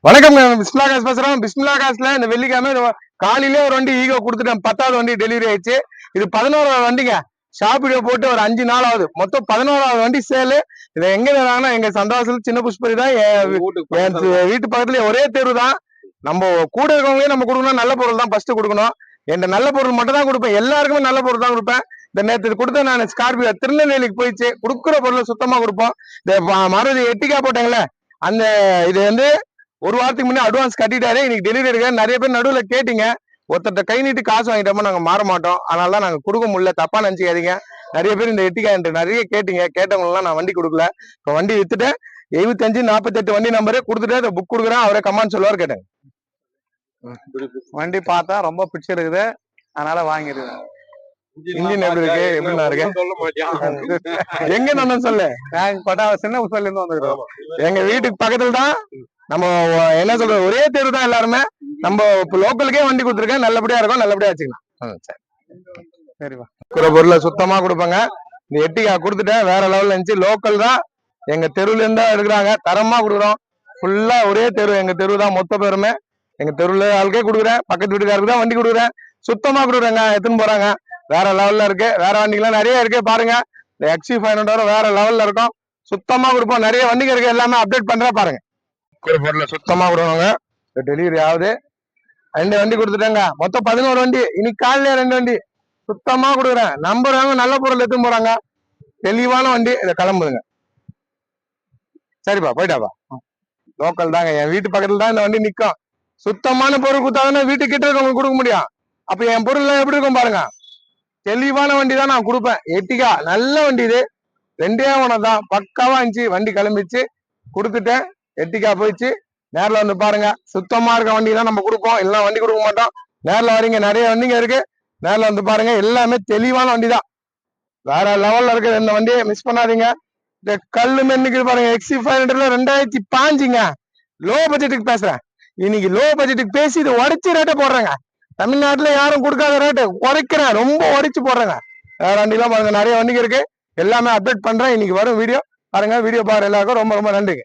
வணக்கம் பிஸ்மிலா காசு பேசுறோம் பிஸ்மிலா காசுல இந்த வெள்ளிக்கிழமை இந்த காலையிலே ஒரு வண்டி ஈகோ கொடுத்துட்டேன். பத்தாவது வண்டி டெலிவரி ஆயிடுச்சு. இது பதினோராவது வண்டிங்க. ஷாப் வீடியோ போட்டு ஒரு அஞ்சு நாள் ஆகுது மொத்தம் பதினோராவது வண்டி சேலு இதை எங்க தராங்கன்னா எங்க சந்தாசல் சின்ன புஷ்பரி தான். வீட்டு பக்கத்துல ஒரே தெரு தான். நம்ம கூட இருக்கவங்களே நம்ம கொடுக்கணும் நல்ல பொருள் தான் ஃபர்ஸ்ட் கொடுக்கணும். என் நல்ல பொருள் மட்டும் தான் கொடுப்பேன். எல்லாருக்குமே நல்ல பொருள் தான் கொடுப்பேன். இந்த நேற்று கொடுத்த நான். ஸ்கார்பியோ திருநெல்வேலிக்கு போயிடுச்சு. கொடுக்குற பொருளை சுத்தமா கொடுப்போம். இந்த ம- மறுபடி எட்டிக்கா போட்டாங்களே அந்த இது வந்து ஒரு வாரத்துக்கு முன்னே அட்வான்ஸ் கட்டிட்டாரு. இன்னைக்கு டெலிவரி இருக்கு நிறைய பேர் நடுவுல கேட்டீங்க. ஒருத்தர்ட்ட கை நீட்டி காசு வாங்கிட்டோமா நாங்க மாற மாட்டோம். அதனால தான் நாங்க கொடுக்க முடியல. தப்பா நினைச்சுக்காதீங்க. நிறைய பேர் இந்த எட்டிக்கா என்கிட்ட நிறைய கேட்டீங்க. கேட்டவங்க நான் வண்டி கொடுக்கல. இப்போ வண்டி வித்துட்டேன். எழுபத்தஞ்சு நாற்பத்தெட்டு வண்டி நம்பரு கொடுத்துட்டு அதை புக் கொடுக்குறேன். அவரே கமான்னு சொல்லுவார் கேட்டேன். வண்டி பார்த்தா ரொம்ப பிடிச்சிருக்குது. அதனால வாங்கிருக்கேன் இன்ஜின் எப்படி இருக்கு? எங்க நான் சொல்லு. நாங்க பட்டா சின்ன புதுசுல இருந்து வந்துருக்கோம் எங்க வீட்டுக்கு பக்கத்துல தான் நம்ம என்ன சொல்றது ஒரே தெரு தான் எல்லாருமே. நம்ம லோக்கலுக்கே வண்டி கொடுத்துருக்கேன். நல்லபடியா இருக்கும் நல்லபடியா வச்சுக்கலாம். சரிப்பா பொருளை சுத்தமா கொடுப்பாங்க. இந்த எட்டிக்கா கொடுத்துட்டேன். வேற லெவல்ல இருந்துச்சு. லோக்கல் தான். எங்க தெருவுல இருந்தா எடுக்கிறாங்க. தரமா கொடுக்குறோம். ஃபுல்லா ஒரே தெரு. எங்க தெரு தான் மொத்த பேருமே. எங்க தெருவுல ஆளுக்கே கொடுக்குறேன். பக்கத்து வீட்டுக்காருக்கு தான் வண்டி கொடுக்குறேன். சுத்தமா கொடுக்குறேங்க. எடுத்துன்னு போறாங்க. வேற லெவல்ல இருக்கு. வேற வண்டிகள்லாம் நிறைய இருக்கு. பாருங்க. இந்த எக்ஸி ஃபைவ் ஹண்ட்ரட் வேற லெவல்ல இருக்கும். சுத்தமா கொடுப்போம். நிறைய வண்டிங்க இருக்கு. எல்லாமே அப்டேட் பண்றேன் பாருங்க. ஒரு பொருளை சுத்தமா கொடுவாங்க டெலிவரி ஆகுது. ரெண்டு வண்டி கொடுத்துட்டாங்க. மொத்தம் பதினோரு வண்டி. இன்னைக்கு காலையில ரெண்டு வண்டி. சுத்தமா கொடுக்குறேன். நம்புறாங்க நல்ல பொருள் எடுத்துன்னு போறாங்க. தெளிவான வண்டி. இதை கிளம்புதுங்க. சரிப்பா போயிட்டாப்பா. லோக்கல் தாங்க. என் வீட்டு பக்கத்துல தான் இந்த வண்டி நிக்கும். சுத்தமான பொருள் கொடுத்தாதானே வீட்டு கிட்ட இருக்கவங்களுக்கு கொடுக்க முடியும். அப்ப என் பொருள் எப்படி இருக்கும் பாருங்க. தெளிவான வண்டி தான் நான் கொடுப்பேன். எட்டிக்கா நல்ல வண்டி இது. ரெண்டே ஒன்று தான். பக்காவா இருந்துச்சு. வண்டி கிளம்பிச்சு கொடுத்துட்டேன். எட்டிக்கா போயிடுச்சு. நேரில் வந்து பாருங்க. சுத்தமா இருக்க வண்டி தான் நம்ம கொடுப்போம். இல்லைன்னா வண்டி கொடுக்க மாட்டோம். நேரில் வரீங்க. நிறைய வண்டிங்க இருக்கு. நேரில் வந்து பாருங்க. எல்லாமே தெளிவான வண்டி தான். வேற லெவல்ல இருக்கிற இந்த வண்டியை மிஸ் பண்ணாதீங்க. இந்த கல்லு மென்னுக்கு பாருங்க. எக்ஸி ஃபைவ் ஹண்ட்ரட்ல ரெண்டாயிரத்தி பாஞ்சுங்க. லோ பட்ஜெட்டுக்கு பேசுறேன். இன்னைக்கு லோ பட்ஜெட்டுக்கு பேசி இதை உடச்சி ரேட்டை போடுறேங்க. தமிழ்நாட்டுல யாரும் கொடுக்காத ரேட்டு குறைக்கிறேன் ரொம்ப உடைச்சு போடுறேங்க. வேற வண்டிலாம் பாருங்க. நிறைய வண்டிங்க இருக்கு. எல்லாமே அப்டேட் பண்றேன். இன்னைக்கு வரும் வீடியோ பாருங்க. வீடியோ பாருங்க எல்லாருக்கும் ரொம்ப ரொம்ப நன்றிங்க.